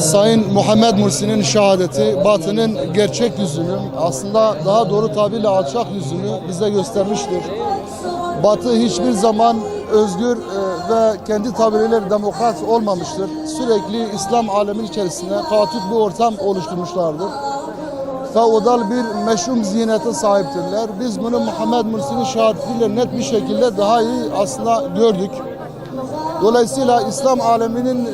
Sayın Muhammed Mursi'nin şehadeti Batı'nın gerçek yüzünü aslında daha doğru tabirle alçak yüzünü bize göstermiştir. Batı hiçbir zaman özgür e, ve kendi tabiriyle demokrat olmamıştır. Sürekli İslam aleminin içerisinde kaotik bir ortam oluşturmuşlardır. Feodal bir meşhum ziynete sahiptirler. Biz bunu Muhammed Mursi'nin şehadetiyle net bir şekilde daha iyi aslında gördük. Dolayısıyla İslam aleminin e,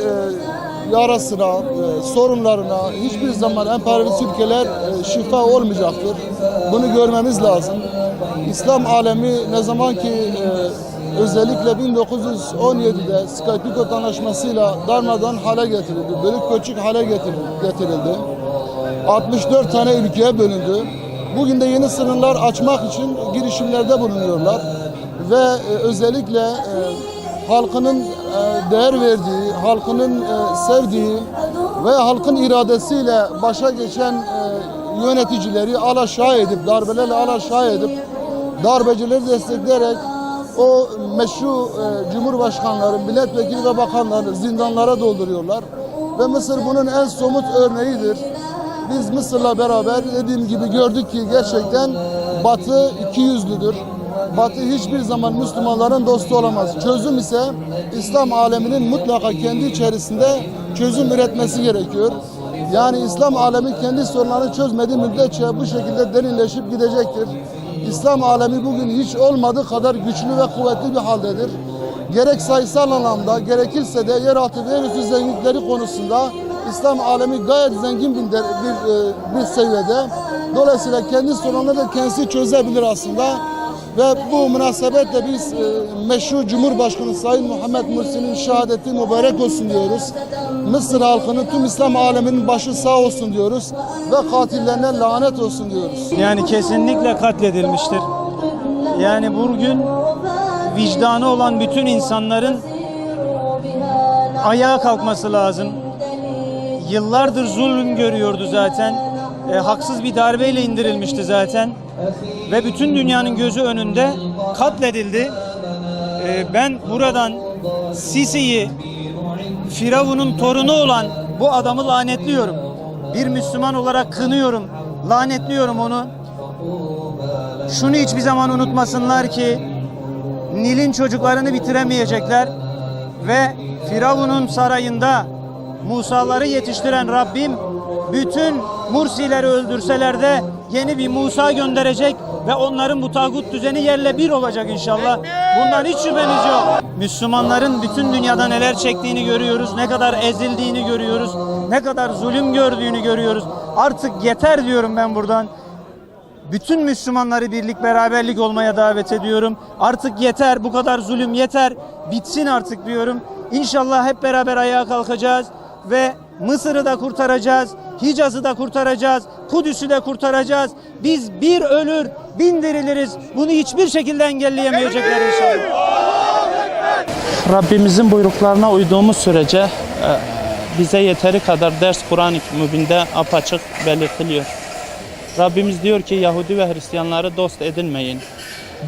yarasına, e, sorunlarına hiçbir zaman emperyalist ülkeler e, şifa olmayacaktır. Bunu görmemiz lazım. İslam alemi ne zaman ki e, özellikle 1917'de Skype-Picot anlaşmasıyla darmadan hale getirildi, bölük pörçük hale getirildi. getirildi. 64 tane ülkeye bölündü. Bugün de yeni sınırlar açmak için girişimlerde bulunuyorlar. Ve e, özellikle e, halkının değer verdiği, halkının e, sevdiği ve halkın iradesiyle başa geçen e, yöneticileri alaşağı edip, darbelerle alaşağı edip, darbecileri destekleyerek o meşru e, cumhurbaşkanları, milletvekili ve bakanları zindanlara dolduruyorlar. Ve Mısır bunun en somut örneğidir. Biz Mısır'la beraber dediğim gibi gördük ki gerçekten Batı iki yüzlüdür. Batı hiçbir zaman Müslümanların dostu olamaz. Çözüm ise İslam aleminin mutlaka kendi içerisinde çözüm üretmesi gerekiyor. Yani İslam alemi kendi sorunlarını çözmediği müddetçe bu şekilde derinleşip gidecektir. İslam alemi bugün hiç olmadığı kadar güçlü ve kuvvetli bir haldedir. Gerek sayısal anlamda gerekirse de yeraltı ve yerüstü zenginlikleri konusunda İslam alemi gayet zengin bir, bir, e, bir seviyede. Dolayısıyla kendi sorunlarını da kendisi çözebilir aslında. Ve bu münasebetle biz e, meşru Cumhurbaşkanı Sayın Muhammed Mursi'nin şehadeti mübarek olsun diyoruz. Mısır halkının tüm İslam aleminin başı sağ olsun diyoruz. Ve katillerine lanet olsun diyoruz. Yani kesinlikle katledilmiştir. Yani bugün vicdanı olan bütün insanların ayağa kalkması lazım. Yıllardır zulüm görüyordu zaten. E, haksız bir darbeyle indirilmişti zaten. Ve bütün dünyanın gözü önünde katledildi. E, ben buradan Sisi'yi Firavun'un torunu olan bu adamı lanetliyorum. Bir Müslüman olarak kınıyorum, lanetliyorum onu. Şunu hiçbir zaman unutmasınlar ki Nil'in çocuklarını bitiremeyecekler ve Firavun'un sarayında Musa'ları yetiştiren Rabbim bütün Mursileri öldürseler de yeni bir Musa gönderecek ve onların bu tağut düzeni yerle bir olacak inşallah. Bundan hiç şüpheniz yok. Müslümanların bütün dünyada neler çektiğini görüyoruz, ne kadar ezildiğini görüyoruz, ne kadar zulüm gördüğünü görüyoruz. Artık yeter diyorum ben buradan. Bütün Müslümanları birlik beraberlik olmaya davet ediyorum. Artık yeter bu kadar zulüm yeter. Bitsin artık diyorum. İnşallah hep beraber ayağa kalkacağız ve Mısır'ı da kurtaracağız. Hicaz'ı da kurtaracağız. Kudüs'ü de kurtaracağız. Biz bir ölür bin diriliriz. Bunu hiçbir şekilde engelleyemeyecekler inşallah. Rabbimizin buyruklarına uyduğumuz sürece e, bize yeteri kadar ders Kur'an-ı Mübin'de apaçık belirtiliyor. Rabbimiz diyor ki Yahudi ve Hristiyanları dost edinmeyin.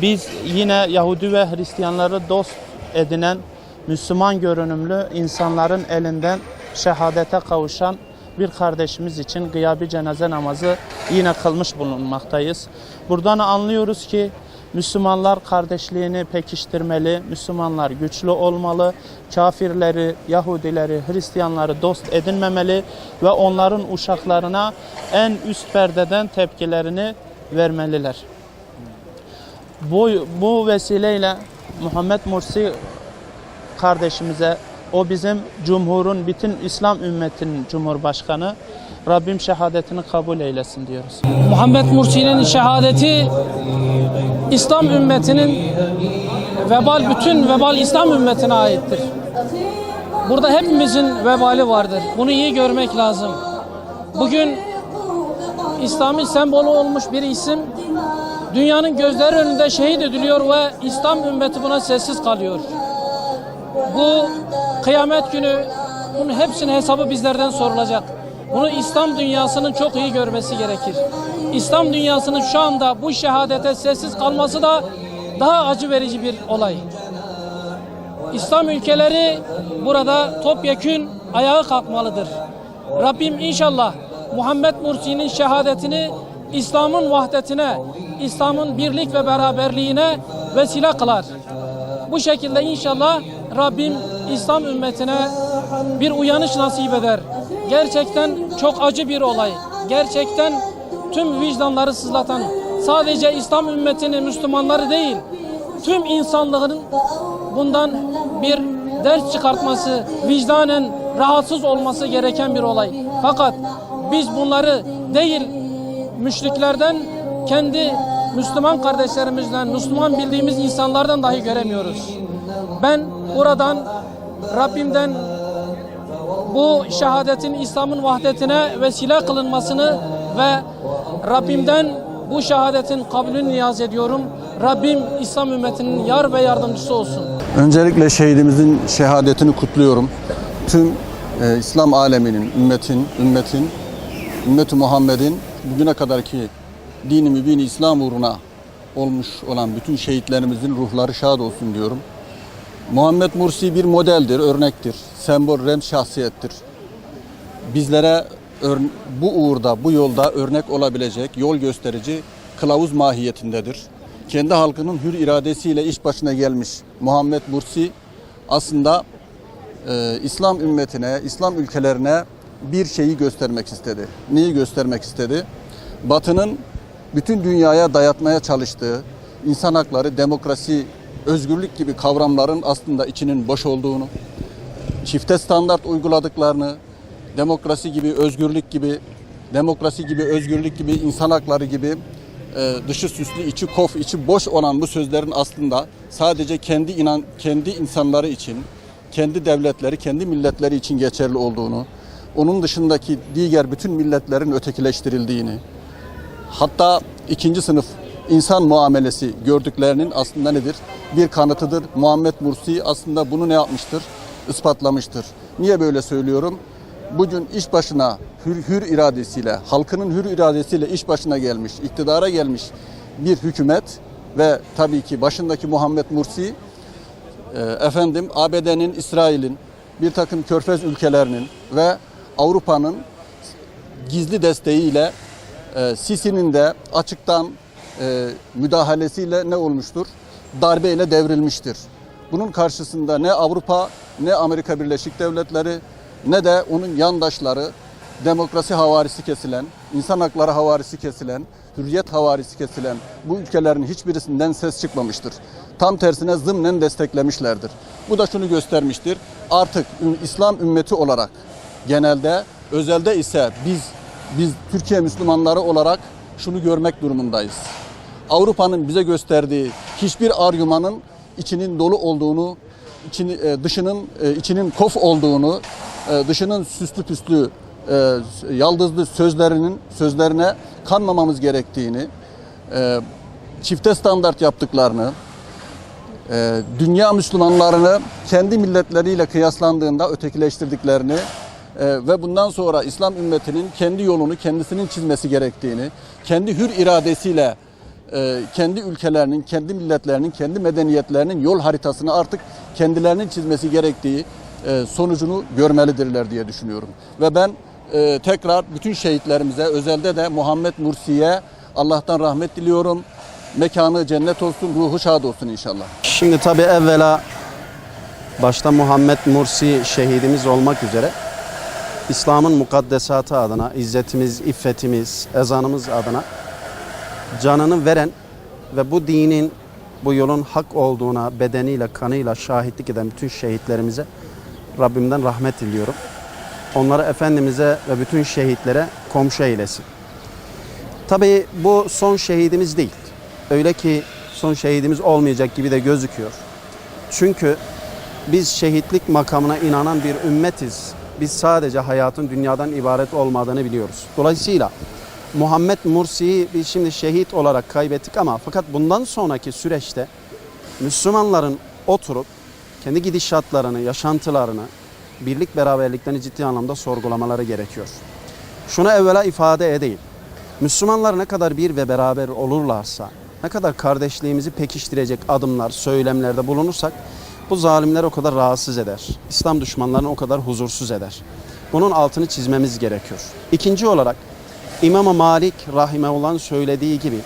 Biz yine Yahudi ve Hristiyanları dost edinen Müslüman görünümlü insanların elinden şehadete kavuşan bir kardeşimiz için gıyabi cenaze namazı yine kılmış bulunmaktayız. Buradan anlıyoruz ki Müslümanlar kardeşliğini pekiştirmeli, Müslümanlar güçlü olmalı, kafirleri, Yahudileri, Hristiyanları dost edinmemeli ve onların uşaklarına en üst perdeden tepkilerini vermeliler. Bu, bu vesileyle Muhammed Mursi kardeşimize, o bizim cumhurun, bütün İslam ümmetinin cumhurbaşkanı, Rabbim şehadetini kabul eylesin diyoruz. Muhammed Mursi'nin şehadeti İslam ümmetinin vebal bütün vebal İslam ümmetine aittir. Burada hepimizin vebali vardır. Bunu iyi görmek lazım. Bugün İslam'ın sembolü olmuş bir isim dünyanın gözleri önünde şehit ediliyor ve İslam ümmeti buna sessiz kalıyor. Bu kıyamet günü bunun hepsinin hesabı bizlerden sorulacak. Bunu İslam dünyasının çok iyi görmesi gerekir. İslam dünyasının şu anda bu şehadete sessiz kalması da daha acı verici bir olay. İslam ülkeleri burada topyekün ayağa kalkmalıdır. Rabbim inşallah Muhammed Mursi'nin şehadetini İslam'ın vahdetine, İslam'ın birlik ve beraberliğine vesile kılar. Bu şekilde inşallah Rabbim İslam ümmetine bir uyanış nasip eder. Gerçekten çok acı bir olay. Gerçekten tüm vicdanları sızlatan, sadece İslam ümmetini, Müslümanları değil, tüm insanlığın bundan bir ders çıkartması, vicdanen rahatsız olması gereken bir olay. Fakat biz bunları değil müşriklerden kendi Müslüman kardeşlerimizden, Müslüman bildiğimiz insanlardan dahi göremiyoruz. Ben buradan Rabbimden bu şehadetin İslam'ın vahdetine vesile kılınmasını ve Rabbimden bu şehadetin kabulünü niyaz ediyorum. Rabbim İslam ümmetinin yar ve yardımcısı olsun. Öncelikle şehidimizin şehadetini kutluyorum. Tüm e, İslam aleminin, ümmetin, ümmetin, ümmeti Muhammed'in bugüne kadarki dini mübin İslam uğruna olmuş olan bütün şehitlerimizin ruhları şad olsun diyorum. Muhammed Mursi bir modeldir, örnektir, sembol, rem şahsiyettir. Bizlere bu uğurda, bu yolda örnek olabilecek, yol gösterici kılavuz mahiyetindedir. Kendi halkının hür iradesiyle iş başına gelmiş Muhammed Mursi aslında e, İslam ümmetine, İslam ülkelerine bir şeyi göstermek istedi. Neyi göstermek istedi? Batı'nın bütün dünyaya dayatmaya çalıştığı insan hakları, demokrasi, özgürlük gibi kavramların aslında içinin boş olduğunu, çifte standart uyguladıklarını, demokrasi gibi, özgürlük gibi, demokrasi gibi, özgürlük gibi, insan hakları gibi e, dışı süslü, içi kof, içi boş olan bu sözlerin aslında sadece kendi inan kendi insanları için, kendi devletleri, kendi milletleri için geçerli olduğunu, onun dışındaki diğer bütün milletlerin ötekileştirildiğini, hatta ikinci sınıf insan muamelesi gördüklerinin aslında nedir? Bir kanıtıdır. Muhammed Mursi aslında bunu ne yapmıştır? Ispatlamıştır. Niye böyle söylüyorum? Bugün iş başına hür, hür iradesiyle, halkının hür iradesiyle iş başına gelmiş, iktidara gelmiş bir hükümet ve tabii ki başındaki Muhammed Mursi e, efendim ABD'nin, İsrail'in, bir takım körfez ülkelerinin ve Avrupa'nın gizli desteğiyle e, Sisi'nin de açıktan e, müdahalesiyle ne olmuştur? Darbeyle devrilmiştir. Bunun karşısında ne Avrupa ne Amerika Birleşik Devletleri ne de onun yandaşları demokrasi havarisi kesilen, insan hakları havarisi kesilen, hürriyet havarisi kesilen bu ülkelerin hiçbirisinden ses çıkmamıştır. Tam tersine zımnen desteklemişlerdir. Bu da şunu göstermiştir. Artık İslam ümmeti olarak genelde, özelde ise biz biz Türkiye Müslümanları olarak şunu görmek durumundayız. Avrupa'nın bize gösterdiği hiçbir argümanın içinin dolu olduğunu, içini, e, dışının e, içinin kof olduğunu, e, dışının süslü püslü, yaldızlı sözlerinin sözlerine kanmamamız gerektiğini, çifte standart yaptıklarını, dünya Müslümanlarını kendi milletleriyle kıyaslandığında ötekileştirdiklerini ve bundan sonra İslam ümmetinin kendi yolunu kendisinin çizmesi gerektiğini, kendi hür iradesiyle e, kendi ülkelerinin, kendi milletlerinin, kendi medeniyetlerinin yol haritasını artık kendilerinin çizmesi gerektiği e, sonucunu görmelidirler diye düşünüyorum. Ve ben e, tekrar bütün şehitlerimize, özelde de Muhammed Mursi'ye Allah'tan rahmet diliyorum. Mekanı cennet olsun, ruhu şad olsun inşallah. Şimdi tabi evvela başta Muhammed Mursi şehidimiz olmak üzere İslam'ın mukaddesatı adına, izzetimiz, iffetimiz, ezanımız adına canını veren ve bu dinin, bu yolun hak olduğuna bedeniyle, kanıyla şahitlik eden bütün şehitlerimize Rabbimden rahmet diliyorum. Onları Efendimiz'e ve bütün şehitlere komşu eylesin. Tabii bu son şehidimiz değil. Öyle ki son şehidimiz olmayacak gibi de gözüküyor. Çünkü biz şehitlik makamına inanan bir ümmetiz. Biz sadece hayatın dünyadan ibaret olmadığını biliyoruz. Dolayısıyla Muhammed Mursi'yi biz şimdi şehit olarak kaybettik ama fakat bundan sonraki süreçte Müslümanların oturup kendi gidişatlarını, yaşantılarını, birlik beraberliklerini ciddi anlamda sorgulamaları gerekiyor. Şunu evvela ifade edeyim. Müslümanlar ne kadar bir ve beraber olurlarsa, ne kadar kardeşliğimizi pekiştirecek adımlar, söylemlerde bulunursak bu zalimler o kadar rahatsız eder. İslam düşmanlarını o kadar huzursuz eder. Bunun altını çizmemiz gerekiyor. İkinci olarak İmam Malik rahimeullah söylediği gibi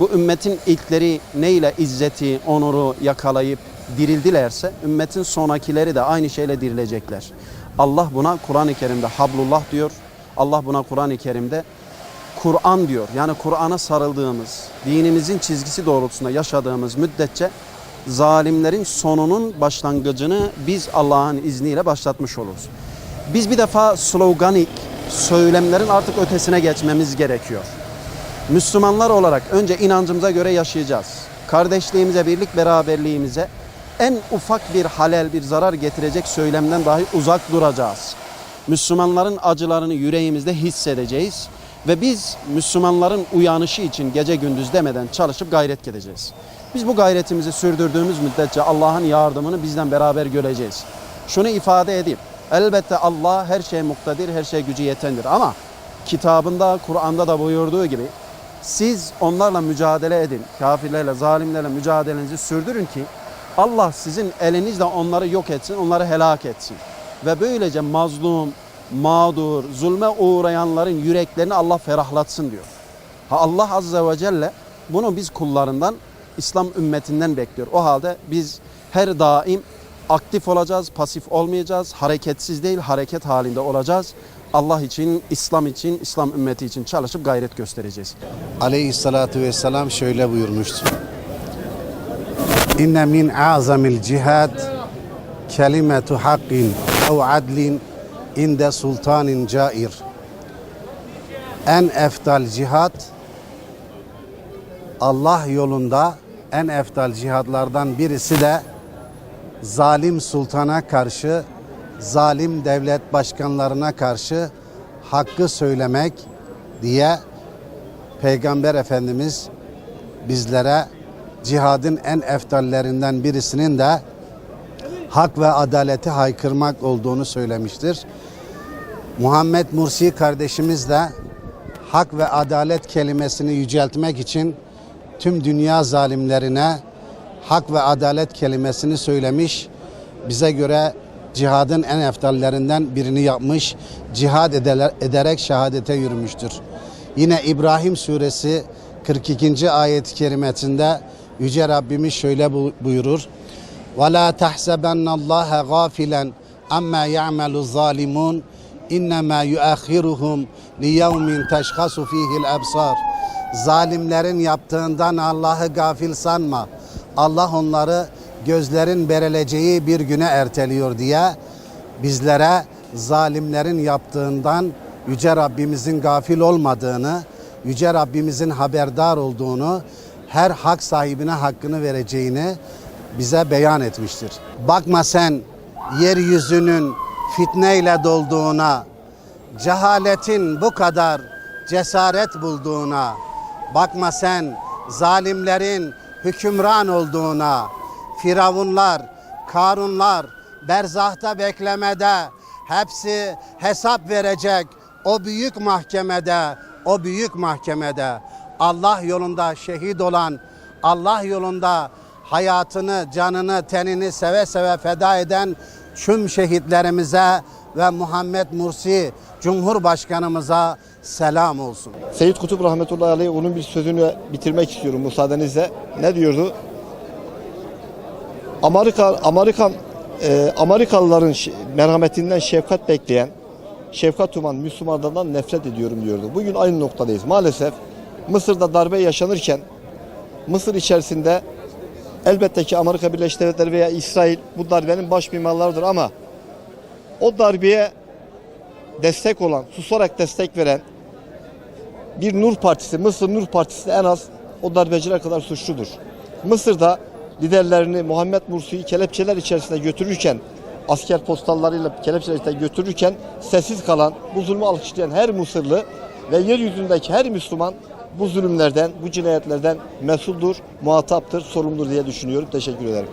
bu ümmetin ilkleri neyle izzeti, onuru yakalayıp dirildilerse ümmetin sonrakileri de aynı şeyle dirilecekler. Allah buna Kur'an-ı Kerim'de hablullah diyor. Allah buna Kur'an-ı Kerim'de Kur'an diyor. Yani Kur'an'a sarıldığımız, dinimizin çizgisi doğrultusunda yaşadığımız müddetçe zalimlerin sonunun başlangıcını biz Allah'ın izniyle başlatmış oluruz. Biz bir defa sloganik söylemlerin artık ötesine geçmemiz gerekiyor. Müslümanlar olarak önce inancımıza göre yaşayacağız. Kardeşliğimize, birlik beraberliğimize en ufak bir halel, bir zarar getirecek söylemden dahi uzak duracağız. Müslümanların acılarını yüreğimizde hissedeceğiz ve biz Müslümanların uyanışı için gece gündüz demeden çalışıp gayret edeceğiz. Biz bu gayretimizi sürdürdüğümüz müddetçe Allah'ın yardımını bizden beraber göreceğiz. Şunu ifade edeyim. Elbette Allah her şeye muktedir, her şeye gücü yetendir ama kitabında, Kur'an'da da buyurduğu gibi siz onlarla mücadele edin. Kafirlerle, zalimlerle mücadelenizi sürdürün ki Allah sizin elinizle onları yok etsin, onları helak etsin. Ve böylece mazlum, mağdur, zulme uğrayanların yüreklerini Allah ferahlatsın diyor. Ha Allah Azze ve Celle bunu biz kullarından, İslam ümmetinden bekliyor. O halde biz her daim aktif olacağız, pasif olmayacağız. Hareketsiz değil, hareket halinde olacağız. Allah için, İslam için, İslam ümmeti için çalışıp gayret göstereceğiz. aleyhissalatu vesselam şöyle buyurmuştur. İnne min azamil cihad kelimetu hakkin ev adlin inde sultanin cair. En eftal cihat Allah yolunda en eftal cihadlardan birisi de zalim sultana karşı, zalim devlet başkanlarına karşı hakkı söylemek diye Peygamber Efendimiz bizlere cihadın en eftallerinden birisinin de hak ve adaleti haykırmak olduğunu söylemiştir. Muhammed Mursi kardeşimiz de hak ve adalet kelimesini yüceltmek için tüm dünya zalimlerine hak ve adalet kelimesini söylemiş. Bize göre cihadın en eftallerinden birini yapmış. Cihad edeler- ederek şehadete yürümüştür. Yine İbrahim suresi 42. ayet-i kerimesinde Yüce Rabbimiz şöyle bu- buyurur. وَلَا تَحْسَبَنَّ اللّٰهَ غَافِلًا اَمَّا يَعْمَلُ الظَّالِمُونَ اِنَّمَا يُؤَخِّرُهُمْ لِيَوْمٍ تَشْخَصُ ف۪يهِ الْأَبْصَارِ Zalimlerin yaptığından Allah'ı gafil sanma. Allah onları gözlerin bereleceği bir güne erteliyor diye bizlere zalimlerin yaptığından Yüce Rabbimizin gafil olmadığını, Yüce Rabbimizin haberdar olduğunu, her hak sahibine hakkını vereceğini bize beyan etmiştir. Bakma sen yeryüzünün fitneyle dolduğuna, cehaletin bu kadar cesaret bulduğuna, bakma sen zalimlerin hükümran olduğuna, firavunlar, karunlar berzahta beklemede, hepsi hesap verecek o büyük mahkemede, o büyük mahkemede. Allah yolunda şehit olan, Allah yolunda hayatını, canını, tenini seve seve feda eden tüm şehitlerimize ve Muhammed Mursi Cumhurbaşkanımıza selam olsun. Seyyid Kutup rahmetullahi aleyh onun bir sözünü bitirmek istiyorum müsaadenizle. Ne diyordu? Amerika Amerikan e, Amerikalıların merhametinden şefkat bekleyen, şefkat uman Müslümanlardan nefret ediyorum diyordu. Bugün aynı noktadayız. Maalesef Mısır'da darbe yaşanırken Mısır içerisinde elbette ki Amerika Birleşik Devletleri veya İsrail bu darbenin baş mimarlarıdır ama o darbeye destek olan, susarak destek veren bir Nur Partisi, Mısır Nur Partisi en az o darbeciler kadar suçludur. Mısır'da liderlerini Muhammed Mursi'yi kelepçeler içerisinde götürürken, asker postallarıyla kelepçeler içerisinde götürürken sessiz kalan, bu zulmü alkışlayan her Mısırlı ve yeryüzündeki her Müslüman bu zulümlerden, bu cinayetlerden mesuldur, muhataptır, sorumludur diye düşünüyorum. Teşekkür ederim.